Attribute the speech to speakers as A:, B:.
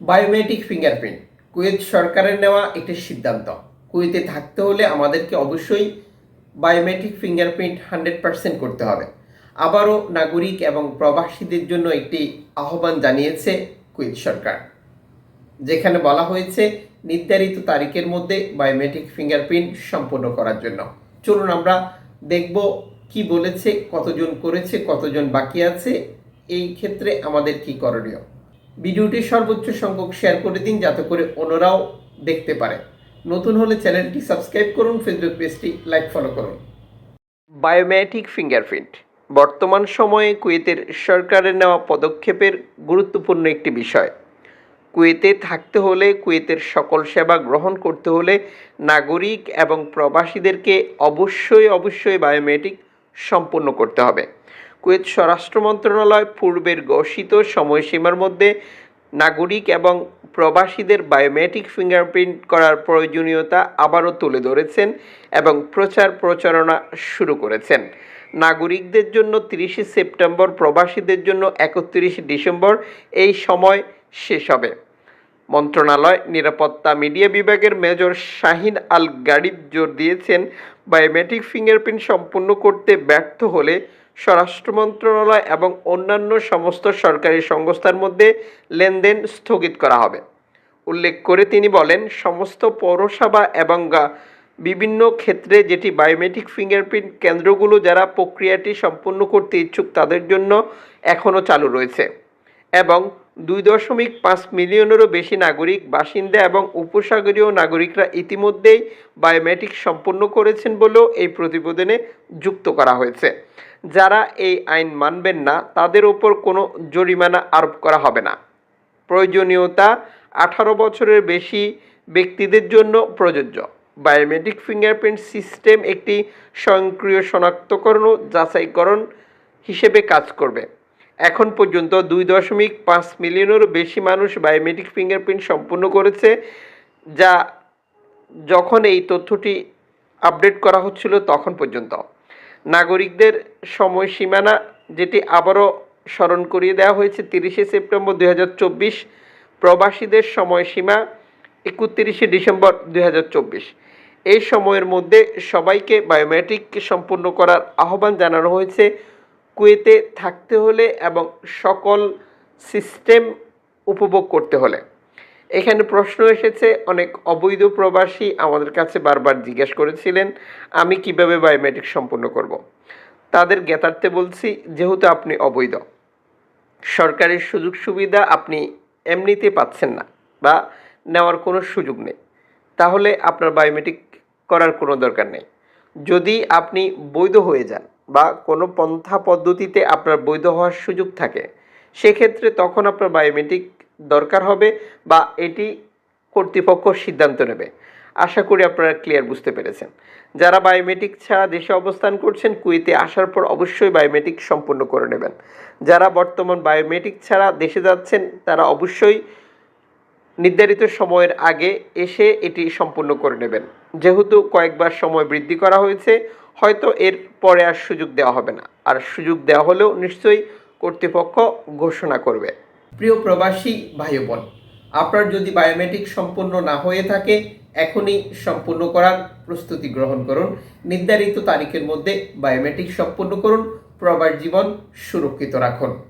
A: Biometric fingerprint Kuwait সরকারের নেওয়া একটি সিদ্ধান্ত। কুয়েতে থাকতে হলে আমাদেরকে অবশ্যই বায়োমেট্রিক ফিঙ্গারপ্রিন্ট হান্ড্রেড পার্সেন্ট করতে হবে। আবারও নাগরিক এবং প্রবাসীদের জন্য একটি আহ্বান জানিয়েছে কুয়েত সরকার। যেখানে বলা হয়েছে, নির্ধারিত তারিখের মধ্যে বায়োমেট্রিক ফিঙ্গারপ্রিন্ট সম্পন্ন করার জন্য। চলুন আমরা দেখব কি বলেছে, কতজন করেছে, কতজন বাকি আছে। এই ক্ষেত্রে আমাদের কি করণীয়? ভিডিওটি সর্বোচ্চ সংখ্যক শেয়ার করে দিন, যাতে করে অন্যরাও দেখতে পারে। নতুন হলে চ্যানেলটি সাবস্ক্রাইব করুন, ফেসবুক পেজটি লাইক, ফলো করুন। Biometric fingerprint. বর্তমান সময়ে কুয়েতের সরকারের নেওয়া পদক্ষেপের গুরুত্বপূর্ণ একটি বিষয়। কুয়েতে থাকতে হলে, কুয়েতের সকল সেবা গ্রহণ করতে হলে নাগরিক এবং প্রবাসীদেরকে অবশ্যই অবশ্যই বায়োমেট্রিক সম্পূর্ণ করতে হবে। কুয়েত স্বরাষ্ট্র মন্ত্রণালয় পূর্বের ঘোষিত সময়সীমার মধ্যে নাগরিক এবং প্রবাসীদের বায়োমেট্রিক ফিঙ্গারপ্রিন্ট করার প্রয়োজনীয়তা আবারও তুলে ধরেছেন এবং প্রচার প্রচারণা শুরু করেছেন। নাগরিকদের জন্য তিরিশে সেপ্টেম্বর, প্রবাসীদের জন্য একত্রিশে ডিসেম্বর, এই সময় শেষ হবে। মন্ত্রণালয়, নিরাপত্তা মিডিয়া বিভাগের মেজর শাহিন আল গাড়িব জোর দিয়েছেন বায়োমেট্রিক ফিঙ্গারপ্রিন্ট সম্পূর্ণ করতে ব্যর্থ হলে স্বরাষ্ট্র মন্ত্রণালয় এবং অন্যান্য সমস্ত সরকারি সংস্থার মধ্যে লেনদেন স্থগিত করা হবে। উল্লেখ করে তিনি বলেন, সমস্ত পৌরসভা এবং বিভিন্ন ক্ষেত্রে যেটি বায়োমেট্রিক ফিঙ্গারপ্রিন্ট কেন্দ্রগুলো যারা প্রক্রিয়াটি সম্পূর্ণ করতে ইচ্ছুক তাদের জন্য এখনও চালু রয়েছে এবং দুই দশমিক পাঁচ মিলিয়নেরও বেশি নাগরিক, বাসিন্দা এবং উপসাগরীয় নাগরিকরা ইতিমধ্যেই বায়োমেট্রিক সম্পন্ন করেছেন বলেও এই প্রতিবেদনে যুক্ত করা হয়েছে। যারা এই আইন মানবেন না, তাদের ওপর কোনো জরিমানা আরোপ করা হবে না। প্রয়োজনীয়তা, আঠারো বছরের বেশি ব্যক্তিদের জন্য প্রযোজ্য। বায়োমেট্রিক ফিঙ্গারপ্রিন্ট সিস্টেম একটি স্বয়ংক্রিয় শনাক্তকরণ ও যাচাইকরণ হিসেবে কাজ করবে। এখন পর্যন্ত দুই দশমিক পাঁচ মিলিয়নেরও বেশি মানুষ বায়োমেট্রিক ফিঙ্গারপ্রিন্ট সম্পূর্ণ করেছে, যা যখন এই তথ্যটি আপডেট করা হচ্ছিল তখন পর্যন্ত। নাগরিকদের সময়সীমানা যেটি আবারও স্মরণ করিয়ে দেওয়া হয়েছে তিরিশে সেপ্টেম্বর দুই হাজার চব্বিশ, প্রবাসীদের সময়সীমা একত্রিশে ডিসেম্বর দুই হাজার চব্বিশ। এই সময়ের মধ্যে সবাইকে বায়োমেট্রিক সম্পূর্ণ করার আহ্বান জানানো হয়েছে কুয়েতে থাকতে হলে এবং সকল সিস্টেম উপভোগ করতে হলে। এখানে প্রশ্ন এসেছে, অনেক অবৈধ প্রবাসী আমাদের কাছে বারবার জিজ্ঞেস করেছিলেন, আমি কীভাবে বায়োমেট্রিক সম্পূর্ণ করব। তাদের জ্ঞাতার্থে বলছি, যেহেতু আপনি অবৈধ, সরকারের সুযোগ সুবিধা আপনি এমনিতে পাচ্ছেন না বা নেওয়ার কোনো সুযোগ নেই। তাহলে আপনার বায়োমেট্রিক করার কোনো দরকার নেই। যদি আপনি বৈধ হয়ে যান বা কোনো পন্থা পদ্ধতিতে আপনার বৈধ হওয়ার সুযোগ থাকে, সেক্ষেত্রে তখন আপনার বায়োমেট্রিক দরকার হবে বা এটি কর্তৃপক্ষ সিদ্ধান্ত নেবে। আশা করি আপনারা ক্লিয়ার বুঝতে পেরেছেন। যারা বায়োমেট্রিক ছাড়া দেশে অবস্থান করছেন, কুয়েতে আসার পর অবশ্যই বায়োমেট্রিক সম্পূর্ণ করে নেবেন। যারা বর্তমান বায়োমেট্রিক ছাড়া দেশে যাচ্ছেন, তারা অবশ্যই নির্ধারিত সময়ের আগে এসে এটি সম্পূর্ণ করে নেবেন। যেহেতু কয়েকবার সময় বৃদ্ধি করা হয়েছে, হয়তো এর পরে আর সুযোগ দেওয়া হবে না। আর সুযোগ দেওয়া হলেও নিশ্চয়ই কর্তৃপক্ষ ঘোষণা করবে। প্রিয় প্রবাসী ভাই বোন আপনার যদি বায়োমেট্রিক সম্পূর্ণ না হয়ে থাকে, এখনই সম্পূর্ণ করার প্রস্তুতি গ্রহণ করুন। নির্ধারিত তারিখের মধ্যে বায়োমেট্রিক সম্পূর্ণ করুন। প্রবাস জীবন সুরক্ষিত রাখুন।